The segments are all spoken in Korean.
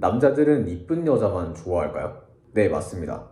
남자들은 이쁜 여자만 좋아할까요? 네, 맞습니다.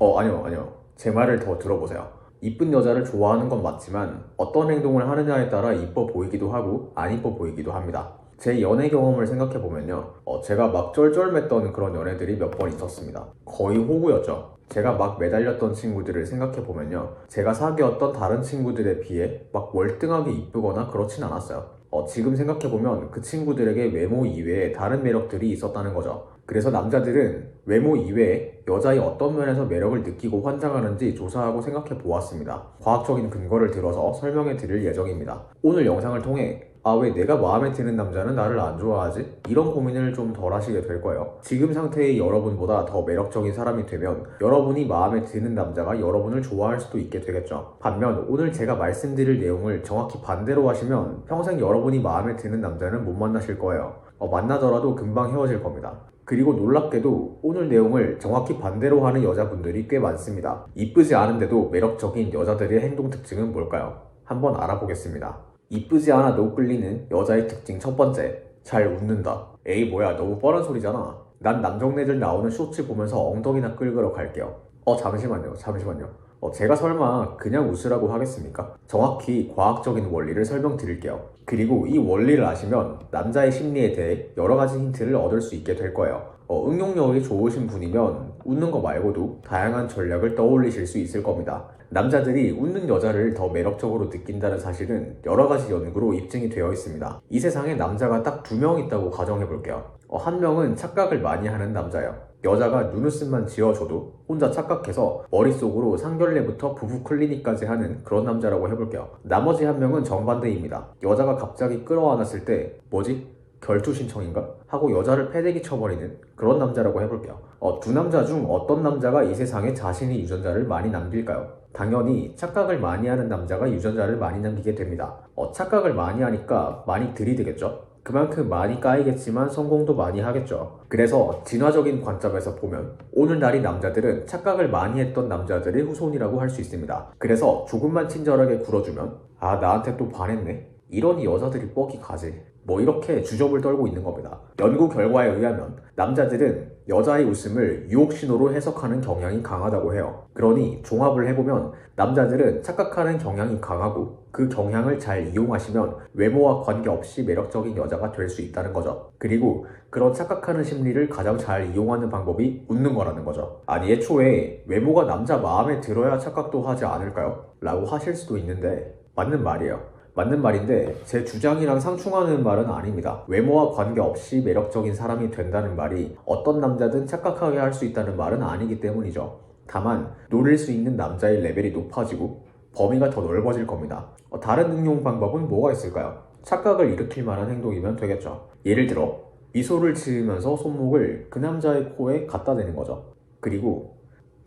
어, 아니요, 아니요. 제 말을 더 들어보세요. 이쁜 여자를 좋아하는 건 맞지만 어떤 행동을 하느냐에 따라 이뻐 보이기도 하고 안 이뻐 보이기도 합니다. 제 연애 경험을 생각해 보면요. 어, 제가 막 쩔쩔맸던 그런 연애들이 몇 번 있었습니다. 거의 호구였죠. 제가 막 매달렸던 친구들을 생각해 보면요. 제가 사귀었던 다른 친구들에 비해 막 월등하게 이쁘거나 그렇진 않았어요. 어, 지금 생각해 보면 그 친구들에게 외모 이외에 다른 매력들이 있었다는 거죠. 그래서 남자들은 외모 이외에 여자의 어떤 면에서 매력을 느끼고 환장하는지 조사하고 생각해 보았습니다. 과학적인 근거를 들어서 설명해 드릴 예정입니다. 오늘 영상을 통해 아, 왜 내가 마음에 드는 남자는 나를 안 좋아하지? 이런 고민을 좀 덜 하시게 될 거예요. 지금 상태의 여러분보다 더 매력적인 사람이 되면 여러분이 마음에 드는 남자가 여러분을 좋아할 수도 있게 되겠죠. 반면 오늘 제가 말씀드릴 내용을 정확히 반대로 하시면 평생 여러분이 마음에 드는 남자는 못 만나실 거예요. 어, 만나더라도 금방 헤어질 겁니다. 그리고 놀랍게도 오늘 내용을 정확히 반대로 하는 여자분들이 꽤 많습니다. 이쁘지 않은데도 매력적인 여자들의 행동 특징은 뭘까요? 한번 알아보겠습니다. 이쁘지 않아도 끌리는 여자의 특징 첫 번째. 잘 웃는다. 에이 뭐야 너무 뻔한 소리잖아. 난 남정네들 나오는 쇼츠 보면서 엉덩이나 끌그러 갈게요. 어 잠시만요 잠시만요. 어, 제가 설마 그냥 웃으라고 하겠습니까? 정확히 과학적인 원리를 설명드릴게요. 그리고 이 원리를 아시면 남자의 심리에 대해 여러 가지 힌트를 얻을 수 있게 될 거예요. 어, 응용력이 좋으신 분이면 웃는 거 말고도 다양한 전략을 떠올리실 수 있을 겁니다. 남자들이 웃는 여자를 더 매력적으로 느낀다는 사실은 여러 가지 연구로 입증이 되어 있습니다. 이 세상에 남자가 딱 두 명 있다고 가정해 볼게요. 어, 한 명은 착각을 많이 하는 남자예요. 여자가 눈웃음만 지어줘도 혼자 착각해서 머릿속으로 상견례부터 부부 클리닉까지 하는 그런 남자라고 해볼게요. 나머지 한 명은 정반대입니다. 여자가 갑자기 끌어안았을 때 뭐지? 결투 신청인가? 하고 여자를 패대기 쳐버리는 그런 남자라고 해볼게요. 어, 두 남자 중 어떤 남자가 이 세상에 자신이 유전자를 많이 남길까요? 당연히 착각을 많이 하는 남자가 유전자를 많이 남기게 됩니다. 어, 착각을 많이 하니까 많이 들이대겠죠? 그만큼 많이 까이겠지만 성공도 많이 하겠죠. 그래서 진화적인 관점에서 보면 오늘날의 남자들은 착각을 많이 했던 남자들의 후손이라고 할 수 있습니다. 그래서 조금만 친절하게 굴어주면 아 나한테 또 반했네. 이러니 여자들이 뻑이 가지. 뭐 이렇게 주접을 떨고 있는 겁니다. 연구 결과에 의하면 남자들은 여자의 웃음을 유혹 신호로 해석하는 경향이 강하다고 해요. 그러니 종합을 해보면 남자들은 착각하는 경향이 강하고 그 경향을 잘 이용하시면 외모와 관계없이 매력적인 여자가 될 수 있다는 거죠. 그리고 그런 착각하는 심리를 가장 잘 이용하는 방법이 웃는 거라는 거죠. 아니 애초에 외모가 남자 마음에 들어야 착각도 하지 않을까요? 라고 하실 수도 있는데 맞는 말이에요. 맞는 말인데 제 주장이랑 상충하는 말은 아닙니다. 외모와 관계없이 매력적인 사람이 된다는 말이 어떤 남자든 착각하게 할 수 있다는 말은 아니기 때문이죠. 다만 노릴 수 있는 남자의 레벨이 높아지고 범위가 더 넓어질 겁니다. 어, 다른 응용 방법은 뭐가 있을까요? 착각을 일으킬 만한 행동이면 되겠죠. 예를 들어 미소를 지으면서 손목을 그 남자의 코에 갖다 대는 거죠. 그리고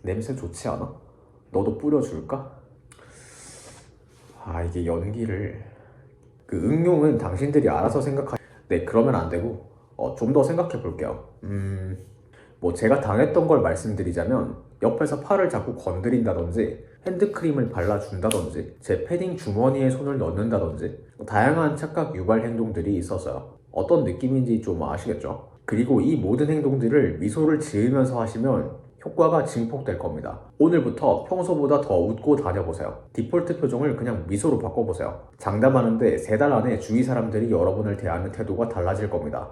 냄새 좋지 않아? 너도 뿌려줄까? 아 이게 연기를 그 응용은 당신들이 알아서 생각하 네 그러면 안 되고 어, 좀 더 생각해 볼게요 음뭐 제가 당했던 걸 말씀드리자면 옆에서 팔을 자꾸 건드린다든지 핸드크림을 발라준다든지 제 패딩 주머니에 손을 넣는다든지 다양한 착각 유발 행동들이 있었어요 어떤 느낌인지 좀 아시겠죠? 그리고 이 모든 행동들을 미소를 지으면서 하시면 효과가 증폭될 겁니다. 오늘부터 평소보다 더 웃고 다녀보세요. 디폴트 표정을 그냥 미소로 바꿔보세요. 장담하는데 세 달 안에 주위 사람들이 여러분을 대하는 태도가 달라질 겁니다.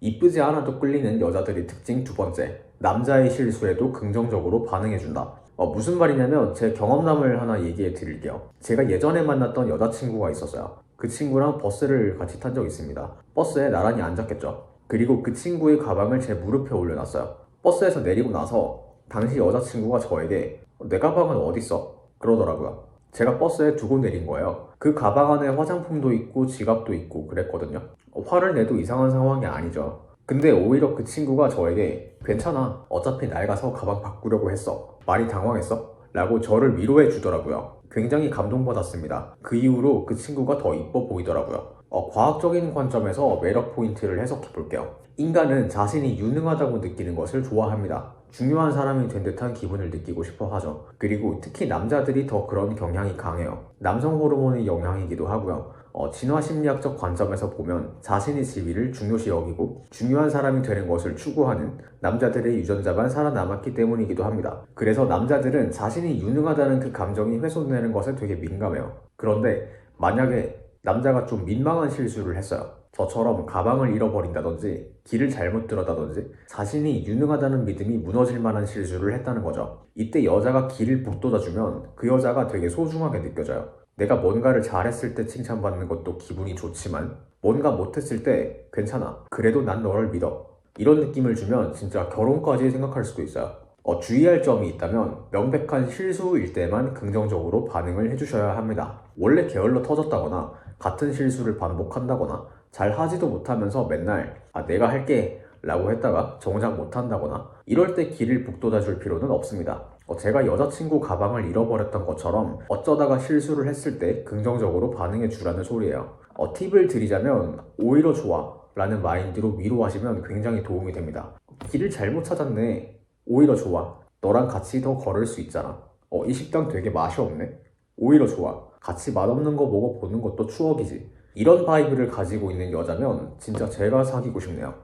이쁘지 않아도 끌리는 여자들의 특징 두 번째. 남자의 실수에도 긍정적으로 반응해준다. 어, 무슨 말이냐면 제 경험담을 하나 얘기해 드릴게요. 제가 예전에 만났던 여자친구가 있었어요. 그 친구랑 버스를 같이 탄 적 있습니다. 버스에 나란히 앉았겠죠. 그리고 그 친구의 가방을 제 무릎에 올려놨어요. 버스에서 내리고 나서 당시 여자친구가 저에게 내 가방은 어딨어? 그러더라고요. 제가 버스에 두고 내린 거예요. 그 가방 안에 화장품도 있고 지갑도 있고 그랬거든요. 화를 내도 이상한 상황이 아니죠. 근데 오히려 그 친구가 저에게 괜찮아. 어차피 낡아서 가방 바꾸려고 했어. 많이 당황했어? 라고 저를 위로해 주더라고요. 굉장히 감동받았습니다. 그 이후로 그 친구가 더 이뻐 보이더라고요. 어, 과학적인 관점에서 매력 포인트를 해석해 볼게요. 인간은 자신이 유능하다고 느끼는 것을 좋아합니다. 중요한 사람이 된 듯한 기분을 느끼고 싶어 하죠. 그리고 특히 남자들이 더 그런 경향이 강해요. 남성 호르몬의 영향이기도 하고요. 어, 진화 심리학적 관점에서 보면 자신의 지위를 중요시 여기고 중요한 사람이 되는 것을 추구하는 남자들의 유전자만 살아남았기 때문이기도 합니다. 그래서 남자들은 자신이 유능하다는 그 감정이 훼손되는 것에 되게 민감해요. 그런데 만약에 남자가 좀 민망한 실수를 했어요. 저처럼 가방을 잃어버린다든지 길을 잘못 들었다든지 자신이 유능하다는 믿음이 무너질 만한 실수를 했다는 거죠. 이때 여자가 길을 북돋아주면 그 여자가 되게 소중하게 느껴져요. 내가 뭔가를 잘했을 때 칭찬받는 것도 기분이 좋지만 뭔가 못했을 때 괜찮아. 그래도 난 너를 믿어. 이런 느낌을 주면 진짜 결혼까지 생각할 수도 있어요. 어, 주의할 점이 있다면 명백한 실수일 때만 긍정적으로 반응을 해주셔야 합니다. 원래 게을러 터졌다거나 같은 실수를 반복한다거나 잘 하지도 못하면서 맨날 아 내가 할게 라고 했다가 정작 못한다거나 이럴 때 길을 북돋아 줄 필요는 없습니다. 어, 제가 여자친구 가방을 잃어버렸던 것처럼 어쩌다가 실수를 했을 때 긍정적으로 반응해 주라는 소리예요. 어, 팁을 드리자면 오히려 좋아 라는 마인드로 위로하시면 굉장히 도움이 됩니다. 길을 잘못 찾았네. 오히려 좋아. 너랑 같이 더 걸을 수 있잖아. 어, 이 식당 되게 맛이 없네. 오히려 좋아. 같이 맛없는 거 먹어보는 것도 추억이지. 이런 바이브를 가지고 있는 여자면 진짜 제가 사귀고 싶네요.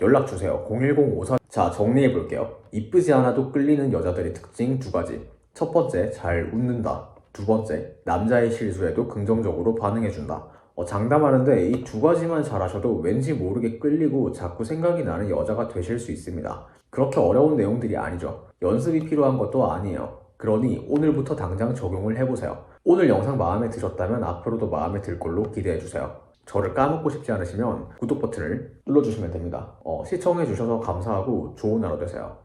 연락 주세요. 01054. 자, 정리해 볼게요. 이쁘지 않아도 끌리는 여자들의 특징 두 가지. 첫 번째, 잘 웃는다. 두 번째, 남자의 실수에도 긍정적으로 반응해준다. 어, 장담하는데 이 두 가지만 잘하셔도 왠지 모르게 끌리고 자꾸 생각이 나는 여자가 되실 수 있습니다. 그렇게 어려운 내용들이 아니죠. 연습이 필요한 것도 아니에요. 그러니 오늘부터 당장 적용을 해보세요. 오늘 영상 마음에 드셨다면 앞으로도 마음에 들 걸로 기대해주세요. 저를 까먹고 싶지 않으시면 구독 버튼을 눌러주시면 됩니다. 어, 시청해주셔서 감사하고 좋은 하루 되세요.